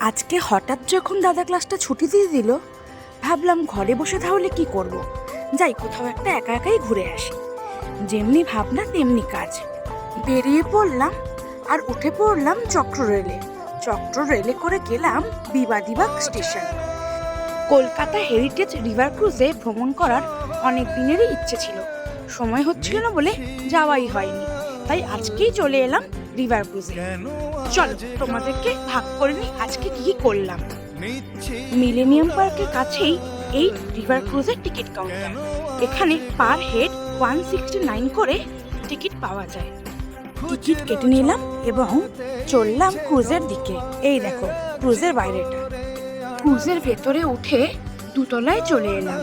আজকে হঠাৎ যখন দাদা ক্লাসটা ছুটি দিয়ে দিল, ভাবলাম ঘরে বসে তাহলে কি করব। যাই, কোথাও একটা একা একাই ঘুরে আসি। যেমনি ভাবনা, তেমনি কাজ। বেরিয়ে পড়লাম আর উঠে পড়লাম চক্র রেলে চক্র রেলে করে গেলাম Bibadibag station. Kolkata heritage river ক্রুজে ভ্রমণ করার অনেক দিনেরই ইচ্ছে ছিল। সময় হচ্ছিল না বলে যাওয়াই হয়নি। তাই আজকেই চলে এলাম রিভার ক্রুজে চলো, তোমাদেরকে ভাগ করে নিই, আজকে কি করলাম। মিলেনিয়াম পার্কের কাছেই এই রিভার ক্রুজের টিকিট কাউন্টার এখানে per head one sixty nine করে টিকিট পাওয়া যায়। টিকিট কেটে নিলাম এবং চললাম ক্রুজের দিকে। এই দেখো ক্রুজের বাইরেটা। ক্রুজের ভেতরে উঠে দুতলায় চলে এলাম।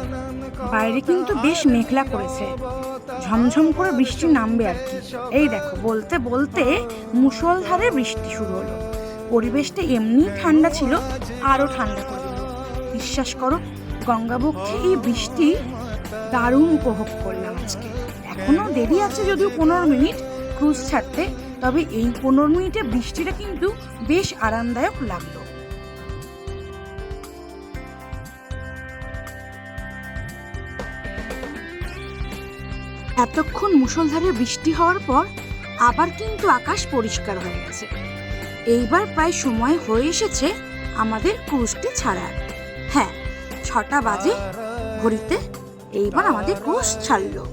বাইরে কিন্তু বেশ মেঘলা করেছে। ঝমঝম করে বৃষ্টি নামবে আর কি। এই দেখো, বলতে বলতে মুষলধারে বৃষ্টি শুরু হলো। পরিবেশটা এমনি ঠান্ডা ছিল আরও ঠান্ডা করে বিশ্বাস করো, গঙ্গাবক্ষে এই বৃষ্টি দারুণ উপভোগ করলাম আজকে। এখনও দেরি আছে যদিও পনেরো মিনিট ক্রুজ ছাড়তে, তবে এই পনেরো মিনিটে বৃষ্টিটা কিন্তু বেশ আরামদায়ক লাগল। এতক্ষণ মুষলধারে বৃষ্টি হওয়ার পর আবার কিন্তু আকাশ পরিষ্কার হয়ে গেছে। এইবার প্রায় সময় হয়ে এসেছে আমাদের ক্রুজটি ছাড়ার। হ্যাঁ ছটা বাজে, ঘড়িতে এইবার আমাদের ক্রুজ ছাড়লো।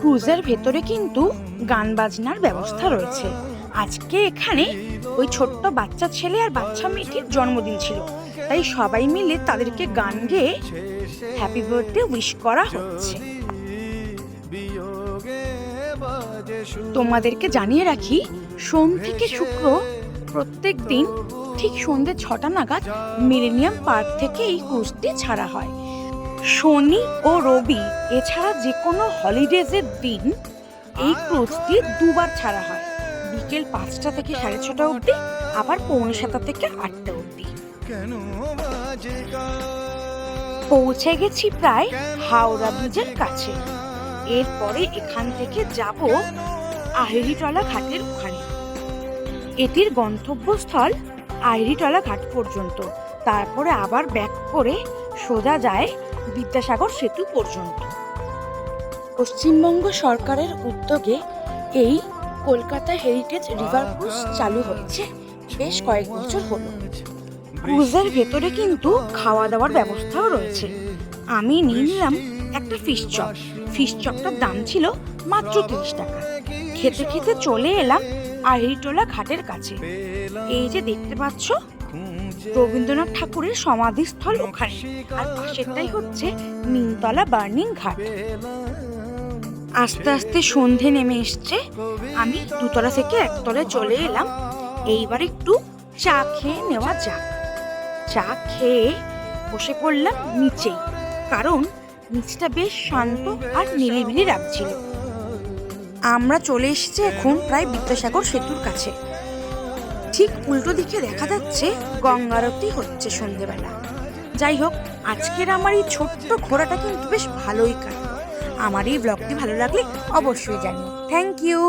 ক্রুজের ভেতরে কিন্তু গান বাজনার ব্যবস্থা রয়েছে। আজকে এখানে ওই ছোট্ট বাচ্চা ছেলে আর বাচ্চা মেয়েটির জন্মদিন ছিল। তাই সবাই মিলে তাদেরকে গান গেয়ে হ্যাপি বার্থডে উইশ করা হচ্ছে। তোমাদেরকে জানিয়ে রাখি, সোম থেকে শুক্র প্রত্যেক দিন ঠিক সন্ধ্যে ছটা নাগাদ মিলেনিয়াম পার্ক থেকে এই ক্রুজটি ছাড়া হয়। শনি ও রবি, এছাড়া যে কোনো হলিডেজের দিন এই ক্রুজটি দুবার ছাড়া হয়। বিকেল পাঁচটা থেকে সাড়ে ছটা অবধি, আবার পৌনে সাতটা থেকে আটটা অবধি। পৌঁছে গেছি প্রায় হাওড়া ব্রিজের কাছে। এরপরে এখান থেকে যাব আহিরিটলা ঘাটের ওখানে। এটির গন্তব্যস্থল আহিরিটলা ঘাট পর্যন্ত। তারপরে আবার ব্যাক করে সোজা যায় বিদ্যাসাগর সেতু পর্যন্ত। পশ্চিমবঙ্গ সরকারের উদ্যোগে এই কলকাতা হেরিটেজ রিভার ক্রুজ চালু হয়েছে বেশ কয়েক বছর হলো। ক্রুজের ভেতরে কিন্তু খাওয়া দাওয়ার ব্যবস্থাও রয়েছে। আমি নিয়ে নিলাম একটা ফিশ চপ ফিশ চপটার দাম ছিল মাত্র তিরিশ টাকা। খেতে খেতে চলে এলাম আহিরিটোলা ঘাটের কাছে। এই যে দেখতে পাচ্ছ, রবীন্দ্রনাথ ঠাকুরের সমাধিস্থল ওখানে। আর পাশেরটাই হচ্ছে নিমতলা বার্নিং ঘাট। আস্তে আস্তে সন্ধে নেমে এসছে। আমি দুতলা থেকে একতলায় চলে এলাম। এইবার একটু চা খেয়ে নেওয়া যাক। চা খেয়ে বসে পড়লাম নিচেই। কারণ নিচটা বেশ শান্ত আর নিলিবিলি রাখছিল আমরা চলে এসেছি এখন প্রায় বিদ্যাসাগর সেতুর কাছে। ঠিক উল্টো দিকে দেখা যাচ্ছে গঙ্গারতি হচ্ছে সন্ধেবেলা। যাই হোক, আজকের আমার এই ছোট্ট ঘোরাটা কিন্তু বেশ ভালোই কাজ আমার এই ব্লগটি ভালো লাগলে অবশ্যই জানি থ্যাংক ইউ